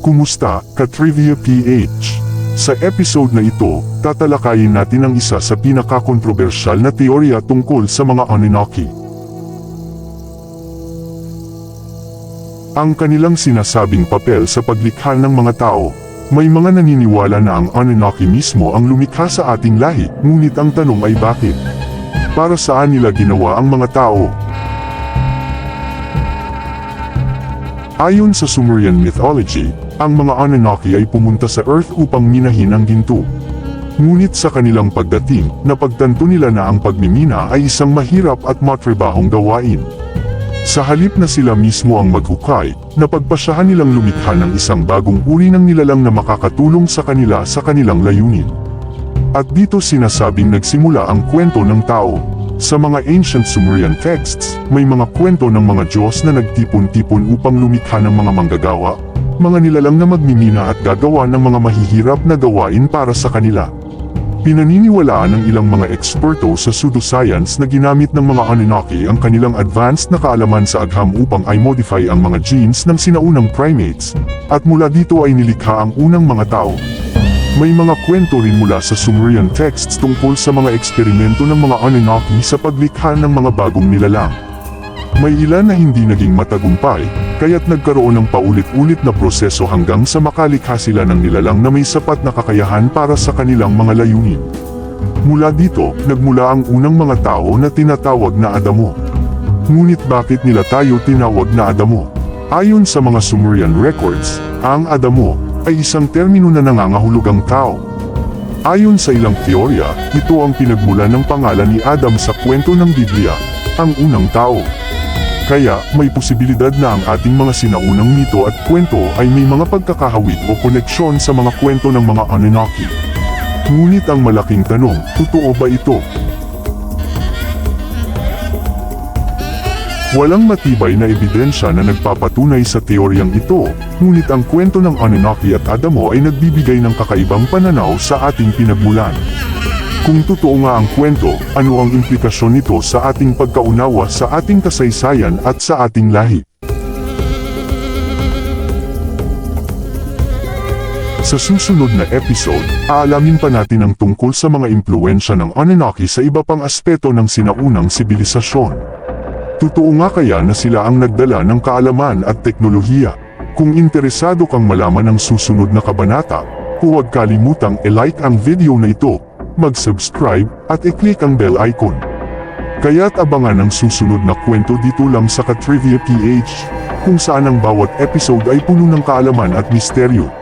Kumusta, Katrivia PH? Sa episode na ito, tatalakayin natin ang isa sa pinakakontrobersyal na teorya tungkol sa mga Anunnaki. Ang kanilang sinasabing papel sa paglikha ng mga tao. May mga naniniwala na ang Anunnaki mismo ang lumikha sa ating lahi, ngunit ang tanong ay bakit? Para saan nila ginawa ang mga tao? Ayon sa Sumerian mythology, ang mga Anunnaki ay pumunta sa Earth upang minahin ang ginto. Ngunit sa kanilang pagdating, napagtanto nila na ang pagmimina ay isang mahirap at matribahong gawain. Sa halip na sila mismo ang maghukay, napagpasyahan nilang lumikha ng isang bagong uri ng nilalang na makakatulong sa kanila sa kanilang layunin. At dito sinasabing nagsimula ang kwento ng tao. Sa mga ancient Sumerian texts, may mga kwento ng mga Diyos na nagtipon-tipon upang lumikha ng mga manggagawa, mga nilalang na magmimina at gagawa ng mga mahihirap na gawain para sa kanila. Pinaniniwalaan ng ilang mga eksperto sa pseudoscience na ginamit ng mga Anunnaki ang kanilang advanced na kaalaman sa agham upang i-modify ang mga genes ng sinaunang primates, at mula dito ay nilikha ang unang mga tao. May mga kwento rin mula sa Sumerian texts tungkol sa mga eksperimento ng mga Anunnaki sa paglikha ng mga bagong nilalang. May ilan na hindi naging matagumpay, kaya't nagkaroon ng paulit-ulit na proseso hanggang sa makalikha sila ng nilalang na may sapat na kakayahan para sa kanilang mga layunin. Mula dito, nagmula ang unang mga tao na tinatawag na Adamo. Ngunit bakit nila tayo tinawag na Adamo? Ayon sa mga Sumerian records, ang Adamo ay isang termino na nangangahulugang tao. Ayon sa ilang teorya, ito ang pinagmulan ng pangalan ni Adam sa kwento ng Biblia, ang unang tao. Kaya, may posibilidad na ang ating mga sinaunang mito at kwento ay may mga pagkakahawig o koneksyon sa mga kwento ng mga Anunnaki. Ngunit ang malaking tanong, totoo ba ito? Walang matibay na ebidensya na nagpapatunay sa teoryang ito, ngunit ang kwento ng Anunnaki at Adamo ay nagbibigay ng kakaibang pananaw sa ating pinagmulan. Kung totoo nga ang kwento, ano ang implikasyon nito sa ating pagkaunawa sa ating kasaysayan at sa ating lahi? Sa susunod na episode, aalamin pa natin ang tungkol sa mga impluensya ng Anunnaki sa iba pang aspeto ng sinaunang sibilisasyon. Totoo nga kaya na sila ang nagdala ng kaalaman at teknolohiya? Kung interesado kang malaman ang susunod na kabanata, huwag kalimutang i-like ang video na ito, mag-subscribe, at i-click ang bell icon. Kaya't abangan ang susunod na kwento dito lang sa Katrivia PH, kung saan ang bawat episode ay puno ng kaalaman at misteryo.